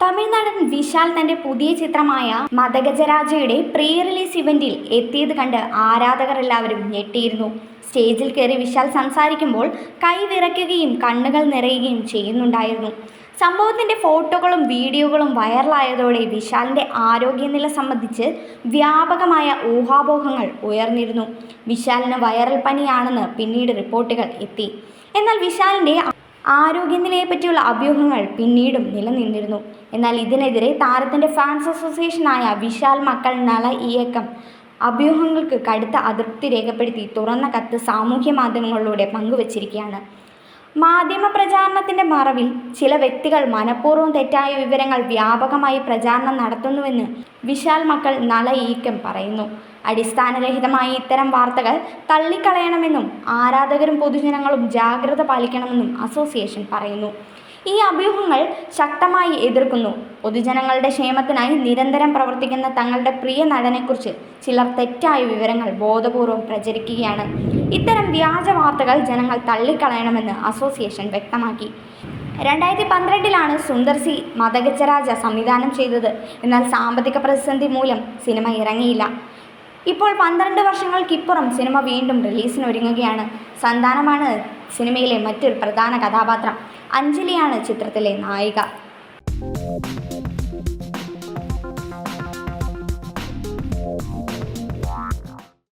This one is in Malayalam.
തമിഴ്നാടൻ വിശാൽ തന്റെ പുതിയ ചിത്രമായ മതഗജരാജയുടെ പ്രീ റിലീസ് ഇവന്റിൽ എത്തിയത് കണ്ട് ആരാധകർ എല്ലാവരും ഞെട്ടിയിരുന്നു. സ്റ്റേജിൽ കയറി വിശാൽ സംസാരിക്കുമ്പോൾ കൈ വിറയ്ക്കുകയും കണ്ണുകൾ നിറയുകയും ചെയ്യുന്നുണ്ടായിരുന്നു. സംഭവത്തിന്റെ ഫോട്ടോകളും വീഡിയോകളും വൈറലായതോടെ വിശാലിന്റെ ആരോഗ്യനില സംബന്ധിച്ച് വ്യാപകമായ ഊഹാപോഹങ്ങൾ ഉയർന്നിരുന്നു. വിശാലിന് വൈറൽ പനിയാണെന്ന് പിന്നീട് റിപ്പോർട്ടുകൾ എത്തി. എന്നാൽ വിശാലിന്റെ ആരോഗ്യനിലയെ പറ്റിയുള്ള അഭ്യൂഹങ്ങൾ പിന്നീടും നിലനിന്നിരുന്നു. എന്നാൽ ഇതിനെതിരെ താരത്തിന്റെ ഫാൻസ് അസോസിയേഷനായ വിശാൽ മക്കൾ നല ഇയക്കം അഭ്യൂഹങ്ങൾക്ക് കടുത്ത അതൃപ്തി രേഖപ്പെടുത്തി തുറന്ന കത്ത് സാമൂഹ്യ മാധ്യമങ്ങളിലൂടെ പങ്കുവച്ചിരിക്കുകയാണ്. മാധ്യമ പ്രചാരണത്തിന്റെ മറവിൽ ചില വ്യക്തികൾ മനഃപൂർവം തെറ്റായ വിവരങ്ങൾ വ്യാപകമായി പ്രചാരണം നടത്തുന്നുവെന്ന് വിശാൽ മക്കൾ നള ഈക്കം പറയുന്നു. അടിസ്ഥാനരഹിതമായ ഇത്തരം വാർത്തകൾ തള്ളിക്കളയണമെന്നും ആരാധകരും പൊതുജനങ്ങളും ജാഗ്രത പാലിക്കണമെന്നും അസോസിയേഷൻ പറയുന്നു. ഈ അഭ്യൂഹങ്ങൾ ശക്തമായി എതിർക്കുന്നു. പൊതുജനങ്ങളുടെ ക്ഷേമത്തിനായി നിരന്തരം പ്രവർത്തിക്കുന്ന തങ്ങളുടെ പ്രിയ നടനെക്കുറിച്ച് ചിലർ തെറ്റായ വിവരങ്ങൾ ബോധപൂർവം പ്രചരിക്കുകയാണ്. ഇത്തരം വ്യാജ വാർത്തകൾ ജനങ്ങൾ തള്ളിക്കളയണമെന്ന് അസോസിയേഷൻ വ്യക്തമാക്കി. രണ്ടായിരത്തി പന്ത്രണ്ടിലാണ് സുന്ദർ സി മതഗജരാജ സംവിധാനം ചെയ്തത്. എന്നാൽ സാമ്പത്തിക പ്രതിസന്ധി മൂലം സിനിമ ഇറങ്ങിയില്ല. ഇപ്പോൾ പന്ത്രണ്ട് വർഷങ്ങൾക്കിപ്പുറം സിനിമ വീണ്ടും റിലീസിനൊരുങ്ങുകയാണ്. സന്താനമാണ് സിനിമയിലെ മറ്റൊരു പ്രധാന കഥാപാത്രം അഞ്ജലിയാണ് ചിത്രത്തിലെ നായിക.